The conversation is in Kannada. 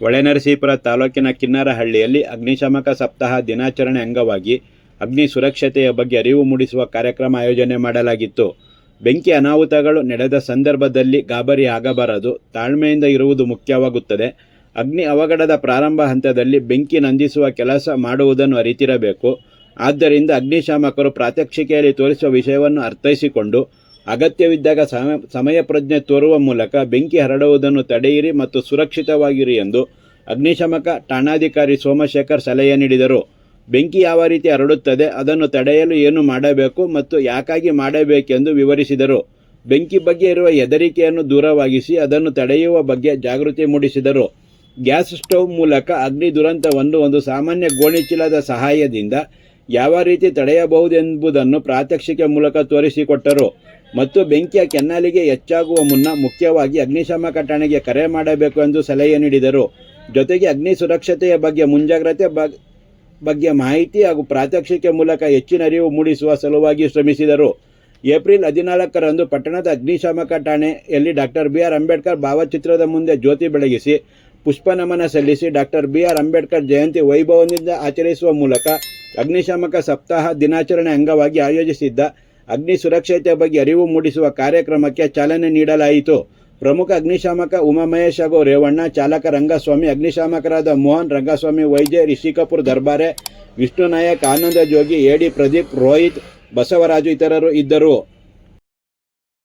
ಹೊಳೆನರಸೀಪುರ ತಾಲೂಕಿನ ಕಿನ್ನರಹಳ್ಳಿಯಲ್ಲಿ ಅಗ್ನಿಶಾಮಕ ಸಪ್ತಾಹ ದಿನಾಚರಣೆ ಅಂಗವಾಗಿ ಅಗ್ನಿ ಸುರಕ್ಷತೆಯ ಬಗ್ಗೆ ಅರಿವು ಮೂಡಿಸುವ ಕಾರ್ಯಕ್ರಮ ಆಯೋಜನೆ ಮಾಡಲಾಗಿತ್ತು. ಬೆಂಕಿ ಅನಾಹುತಗಳು ನಡೆದ ಸಂದರ್ಭದಲ್ಲಿ ಗಾಬರಿ ಆಗಬಾರದು, ತಾಳ್ಮೆಯಿಂದ ಇರುವುದು ಮುಖ್ಯವಾಗುತ್ತದೆ. ಅಗ್ನಿ ಅವಘಡದ ಪ್ರಾರಂಭ ಹಂತದಲ್ಲಿ ಬೆಂಕಿ ನಂದಿಸುವ ಕೆಲಸ ಮಾಡುವುದನ್ನು ಅರಿತಿರಬೇಕು. ಆದ್ದರಿಂದ ಅಗ್ನಿಶಾಮಕರು ಪ್ರಾತ್ಯಕ್ಷಿಕೆಯಲ್ಲಿ ತೋರಿಸುವ ವಿಷಯವನ್ನು ಅರ್ಥೈಸಿಕೊಂಡು ಅಗತ್ಯವಿದ್ದಾಗ ಸಮ ಸಮಯ ಪ್ರಜ್ಞೆ ತೋರುವ ಮೂಲಕ ಬೆಂಕಿ ಹರಡುವುದನ್ನು ತಡೆಯಿರಿ ಮತ್ತು ಸುರಕ್ಷಿತವಾಗಿರಿ ಎಂದು ಅಗ್ನಿಶಾಮಕ ಠಾಣಾಧಿಕಾರಿ ಸೋಮಶೇಖರ್ ಸಲಹೆ ನೀಡಿದರು. ಬೆಂಕಿ ಯಾವ ರೀತಿ ಹರಡುತ್ತದೆ, ಅದನ್ನು ತಡೆಯಲು ಏನು ಮಾಡಬೇಕು ಮತ್ತು ಯಾಕಾಗಿ ಮಾಡಬೇಕೆಂದು ವಿವರಿಸಿದರು. ಬೆಂಕಿ ಬಗ್ಗೆ ಇರುವ ಹೆದರಿಕೆಯನ್ನು ದೂರವಾಗಿಸಿ ಅದನ್ನು ತಡೆಯುವ ಬಗ್ಗೆ ಜಾಗೃತಿ ಮೂಡಿಸಿದರು. ಗ್ಯಾಸ್ ಸ್ಟೌವ್ ಮೂಲಕ ಅಗ್ನಿ ದುರಂತವನ್ನು ಒಂದು ಸಾಮಾನ್ಯ ಗೋಣಿಚೀಲದ ಸಹಾಯದಿಂದ ಯಾವ ರೀತಿ ತಡೆಯಬಹುದೆಂಬುದನ್ನು ಪ್ರಾತ್ಯಕ್ಷಿಕೆ ಮೂಲಕ ತೋರಿಸಿಕೊಟ್ಟರು. ಮತ್ತು ಬೆಂಕಿಯ ಕೆನ್ನಾಲಿಗೆ ಹೆಚ್ಚಾಗುವ ಮುನ್ನ ಮುಖ್ಯವಾಗಿ ಅಗ್ನಿಶಾಮಕ ಠಾಣೆಗೆ ಕರೆ ಮಾಡಬೇಕು ಎಂದು ಸಲಹೆ ನೀಡಿದರು. ಜೊತೆಗೆ ಅಗ್ನಿ ಸುರಕ್ಷತೆಯ ಬಗ್ಗೆ ಮುಂಜಾಗ್ರತೆ ಬಗ್- ಬಗ್ಗೆ ಮಾಹಿತಿ ಹಾಗೂ ಪ್ರಾತ್ಯಕ್ಷಿಕೆ ಮೂಲಕ ಹೆಚ್ಚಿನ ಅರಿವು ಮೂಡಿಸುವ ಸಲುವಾಗಿ ಶ್ರಮಿಸಿದರು. ಏಪ್ರಿಲ್ ಹದಿನಾಲ್ಕರಂದು ಪಟ್ಟಣದ ಅಗ್ನಿಶಾಮಕ ಠಾಣೆಯಲ್ಲಿ ಡಾಕ್ಟರ್ ಬಿ ಆರ್ ಅಂಬೇಡ್ಕರ್ ಭಾವಚಿತ್ರದ ಮುಂದೆ ಜ್ಯೋತಿ ಬೆಳಗಿಸಿ ಪುಷ್ಪ ನಮನ ಸಲ್ಲಿಸಿ doctor B R Ambedkar Jayanti ವೈಭವದಿಂದ ಆಚರಿಸುವ ಮೂಲಕ ಅಗ್ನಿಶಾಮಕ ಸಪ್ತಾಹ ದಿನಾಚರಣೆ ಅಂಗವಾಗಿ ಆಯೋಜಿಸಿದ್ದ ಅಗ್ನಿ ಸುರಕ್ಷತೆ ಬಗ್ಗೆ ಅರಿವು ಮೂಡಿಸುವ ಕಾರ್ಯಕ್ರಮಕ್ಕೆ ಚಾಲನೆ ನೀಡಲಾಯಿತು. ಪ್ರಮುಖ ಅಗ್ನಿಶಾಮಕ ಉಮಾಮಹೇಶ್ ಹಾಗೂ ರೇವಣ್ಣ, ಚಾಲಕ ರಂಗಸ್ವಾಮಿ, ಅಗ್ನಿಶಾಮಕರಾದ ಮೋಹನ್ ರಂಗಸ್ವಾಮಿ ವೈದ್ಯ ರಿಷಿ ಕಪೂರ್ ದರ್ಬಾರೆ ವಿಷ್ಣು ನಾಯಕ್ ಆನಂದ ಜೋಗಿ ಎಡಿ ಪ್ರದೀಪ್, ರೋಹಿತ್ ಬಸವರಾಜು ಇತರರು ಇದ್ದರು.